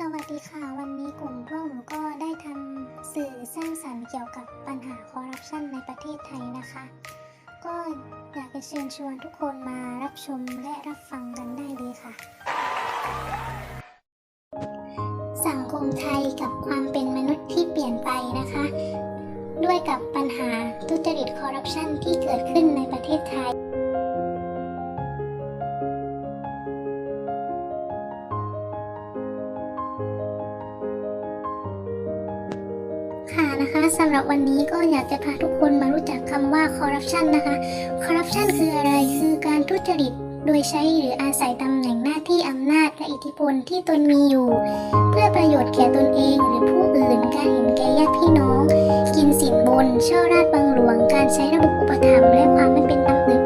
สวัสดีค่ะ วันนี้กลุ่มพวกหนูก็ได้ทำสื่อสร้างสรรค์เกี่ยวกับปัญหาคอร์รัปชันในประเทศไทยนะคะ ก็อยากจะเชิญชวนทุกคนมารับชมและรับฟังกันได้เลยค่ะ สังคมไทยกับความเป็นมนุษย์ที่เปลี่ยนไปนะคะ ด้วยกับปัญหาทุจริตคอร์รัปชันที่เกิดขึ้นในประเทศไทย และสำหรับวันนี้ก็อยากจะพาทุกคนมารู้จักคำว่าคอร์รัปชันนะคะ คอร์รัปชันคืออะไร คือการทุจริตโดยใช้หรืออาศัยตำแหน่งหน้าที่อำนาจและอิทธิพลที่ตนมีอยู่ เพื่อประโยชน์แก่ตนเองหรือผู้อื่น การเห็นแก่ญาติพี่น้อง กินสินบน ช่อราดบังหลวง การใช้ระบบอุปถัมภ์และความไม่เป็นธรรม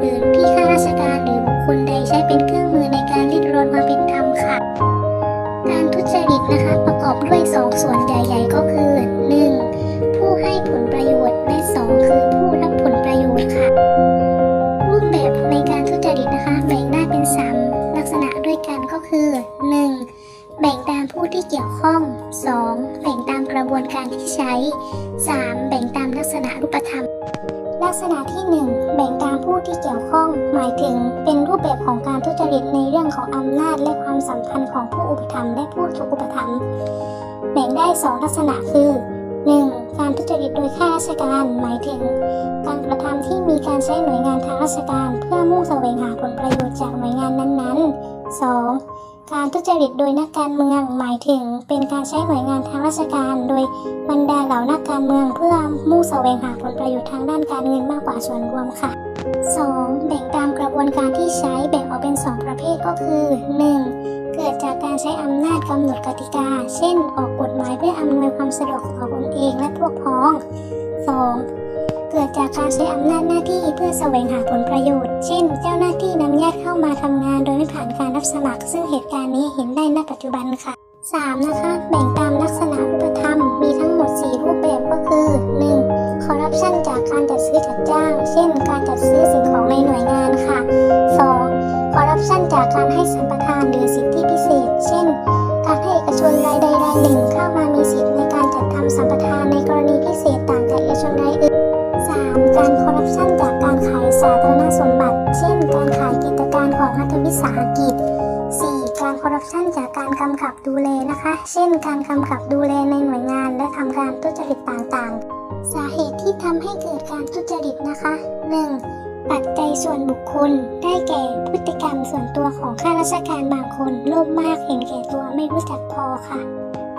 ลักษณะที่ 1 แบ่งตามผู้ที่เกี่ยวข้อง หมายถึงเป็นรูปแบบของการทุจริตในเรื่องของอำนาจและความสัมพันธ์ของผู้อุปถัมภ์และผู้ถูกอุปถัมภ์แบ่งได้ 2 ลักษณะคือ 1. การทุจริตโดยข้าราชการ หมายถึง การกระทำที่มีการใช้หน่วยงานทางราชการ เพื่อมุ่งแสวงหาผลประโยชน์จากหน่วยงานนั้นๆ 2. การทุจริตโดยนักการเมืองหมายถึง เป็นการใช้หน่วยงานทางราชการ โดยบรรดาเหล่านักการเมืองเพื่อมุ่งแสวงหาผลประโยชน์ทางด้านการเงินมากกว่าส่วนรวมค่ะ 2. แบ่งตามกระบวนการที่ใช้แบ่งออกเป็น 2 ประเภทก็คือ 1. เกิดจากการใช้อำนาจกำหนดกติกา เช่น ออกกฎหมายเพื่ออำนวยความสะดวกต่อตนเองและพวกพ้อง 2. เกิดจากการใช้อำนาจหน้าที่เพื่อแสวงหาผลประโยชน์ เช่น เจ้าหน้าที่นำญาติเข้ามาทำงานโดยไม่ผ่านการรับสมัคร ซึ่งเหตุการณ์นี้เห็นได้ณปัจจุบันค่ะ 3. นะคะ แบ่งตามลักษณะรูปธรรม มีทั้งหมด 4 รูปแบบก็คือ 1. คอร์รัปชันจากการจัดซื้อจัดจ้าง เช่น การจัดซื้อสิ่งของในหน่วยงานค่ะ 2. คอร์รัปชันจากการให้สัมปทานหรือสิทธิพิเศษ เช่น วิสาหกิจ 4. การคอร์รัปชันจากการกำกับดูแลนะคะ เช่น การกำกับดูแลในหน่วยงาน และทำการทุจริตต่างๆ สาเหตุที่ทำให้เกิดการทุจริตนะคะ 1. ปัจจัยส่วนบุคคล ได้แก่พฤติกรรมส่วนตัวของข้าราชการบางคน โลภมากเห็นแก่ตัวไม่รู้จักพอค่ะ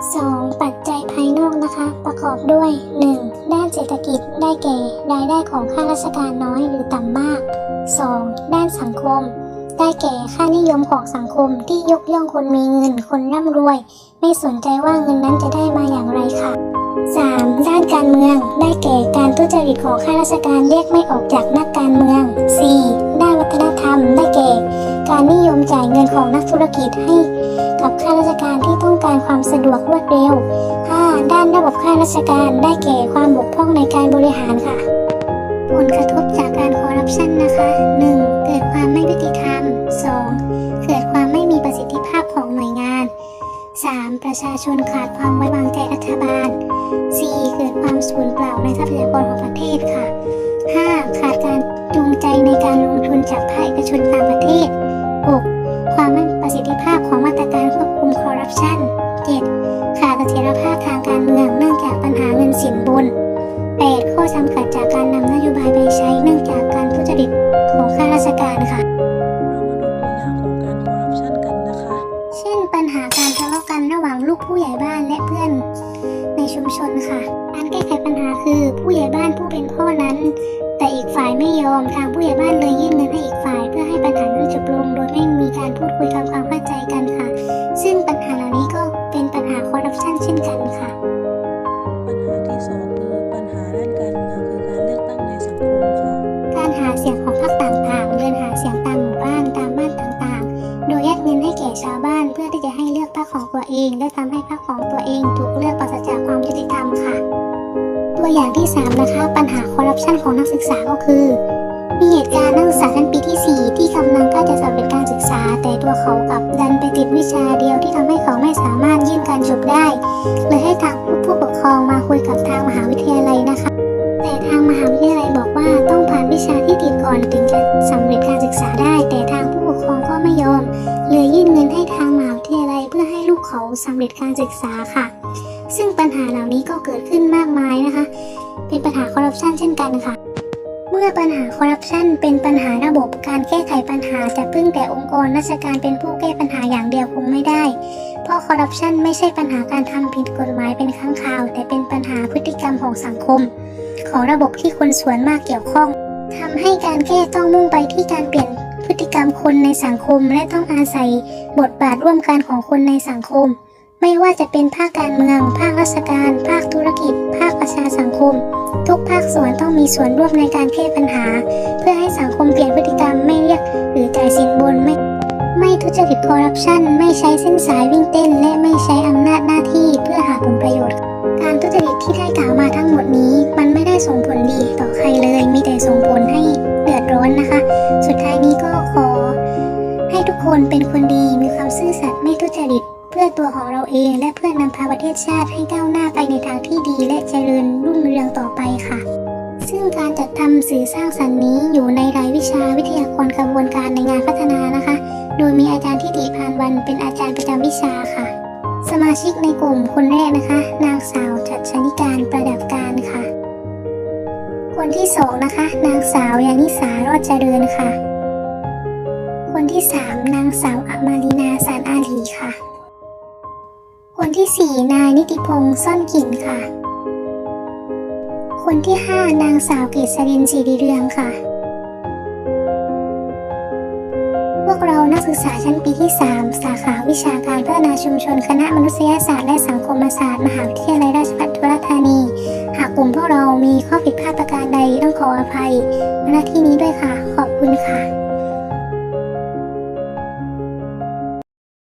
2. ปัจจัยภายนอกนะคะ ประกอบด้วย 1. ด้านเศรษฐกิจได้แก่รายได้ของข้าราชการน้อยหรือต่ำมาก 2. ด้านสังคม ได้แก่ค่านิยมของสังคมที่ยกย่องคนมีเงิน คนร่ำรวย ไม่สนใจว่าเงินนั้นจะได้มาอย่างไรค่ะ 3. ด้านการเมือง ได้แก่การทุจริตของข้าราชการแยกไม่ออกจากนักการเมือง 4. ด้านวัฒนธรรม ได้แก่ การนิยมจ่ายเงินของนักธุรกิจให้กับข้าราชการที่ต้องการความสะดวกรวดเร็ว 5. ด้านระบบข้าราชการ ได้แก่ความบกพร่องในการบริหารค่ะ ผลกระทบจากการคอร์รัปชันนะคะ 1. ประชาชนขาดความไว้วางใจรัฐบาล 4. เกิดความสูญเปล่าในทรัพยากรของประเทศค่ะ 5. ขาดการจูงใจในการลงทุนจากภาคเอกชนต่างประเทศ 6. ความไม่มีประสิทธิภาพของมาตรการควบคุมคอร์รัปชัน 7. ขาดเสถียรภาพทางการเมืองเนื่องจากปัญหาเงินสินบน 8. ข้อจำกัดจากการนำนโยบายไปใช้ ชุมชนค่ะ การแก้ไขปัญหาคือผู้ใหญ่บ้านผู้เป็นพ่อนั้น แต่อีกฝ่ายไม่ยอมทางผู้ใหญ่บ้านเลยยื่นเงินให้อีกฝ่าย เพื่อให้ปัญหานั้นจบลงโดยไม่มีการพูดคุยทำความเข้าใจกันค่ะ ซึ่งปัญหาเหล่านี้ก็เป็นปัญหาคอร์รัปชันเช่นกันค่ะ ปัญหาที่สองคือปัญหาด้านการเมืองคือการเลือกตั้งในสังคมค่ะ การหาเสียงของพรรคต่างๆเดินหาเสียงตามหมู่บ้านตามบ้านต่างๆ โดยยัดเงินให้แก่ชาวบ้านเพื่อที่จะให้เลือกพรรคของตัวเอง และทำให้พรรคของตัวเองถูกเลือกปราศจาก ตัวอย่างที่ 3 นะคะ ปัญหาคอร์รัปชันของนักศึกษาก็คือ มีเหตุการณ์นักศึกษาชั้นปีที่ 4 ที่กำลังใกล้จะสำเร็จการศึกษา แต่ตัวเขากับดันไปติดวิชาเดียวที่ทำให้เขาไม่สามารถยื่นการชเลยให้ทางผู้ปกครองมาคุยกับทางมหาวิทยาลัยนะคะ แต่ทางมหาวิทยาลัยบอกว่าต้องผ่านวิชาที่ติดก่อนถึงจะสำเร็จการศึกษาได้ แต่ทางผู้ปกครองก็ไม่ยอมเลยยื่นเงินให้ทางมหาวิทยาลัยเพื่อให้ลูกเขาสำเร็จการศึกษาค่ะ ซึ่งปัญหาเหล่านี้ก็เกิดขึ้นมากมายนะคะ เป็นปัญหาคอร์รัปชันเช่นกันค่ะ เมื่อปัญหาคอร์รัปชันเป็นปัญหาระบบการแก้ไขปัญหาจะพึ่งแต่องค์กรราชการเป็นผู้แก้ปัญหาอย่างเดียวคงไม่ได้ เพราะคอร์รัปชันไม่ใช่ปัญหาการทำผิดกฎหมายเป็นครั้งคราว แต่เป็นปัญหาพฤติกรรมของสังคม ของระบบที่คนส่วนมากเกี่ยวข้องทำให้การแก้ต้องมุ่งไปที่การเปลี่ยนพฤติกรรมคนในสังคมและต้องอาศัยบทบาทร่วมกันของคนในสังคม ไม่ว่าจะเป็นภาคการเมือง ภาคราชการ ภาคธุรกิจ ภาคประชาสังคม ทุกภาคส่วนต้องมีส่วนร่วมในการแก้ปัญหา เพื่อให้สังคมเปลี่ยนพฤติกรรมไม่เรียกหรือจ่ายสินบนไม่ ไม่ทุจริตคอร์รัปชันไม่ใช้เส้นสายวิ่งเต้นและ ทำสื่อสร้างสรรค์นี้อยู่ในรายวิชาวิทยากรกระบวนการในงานพัฒนานะคะ โดยมีอาจารย์ทิติพานวันเป็นอาจารย์ประจำวิชาค่ะ สมาชิกในกลุ่มคนแรกนะคะ นางสาวจัดชนิการประดับการค่ะ คนที่สองนะคะ นางสาวยานิสารอดเจริญค่ะ คนที่สามนางสาวอมารินาสารอาลีค่ะ คนที่สี่นายนิติพงษ์ซ่อนกลิ่นค่ะ คนที่ห้านางสาวเกษรินศรีเรืองค่ะ พวกเรานักศึกษาชั้นปีที่ 3 สาขาวิชาการพัฒนาชุมชนคณะมนุษยศาสตร์และสังคมศาสตร์มหาวิทยาลัยราชภัฏธุรธานี หากกลุ่มพวกเรามีข้อผิดพลาดประการใดต้องขออภัยณที่นี้ด้วยค่ะ ขอบคุณค่ะ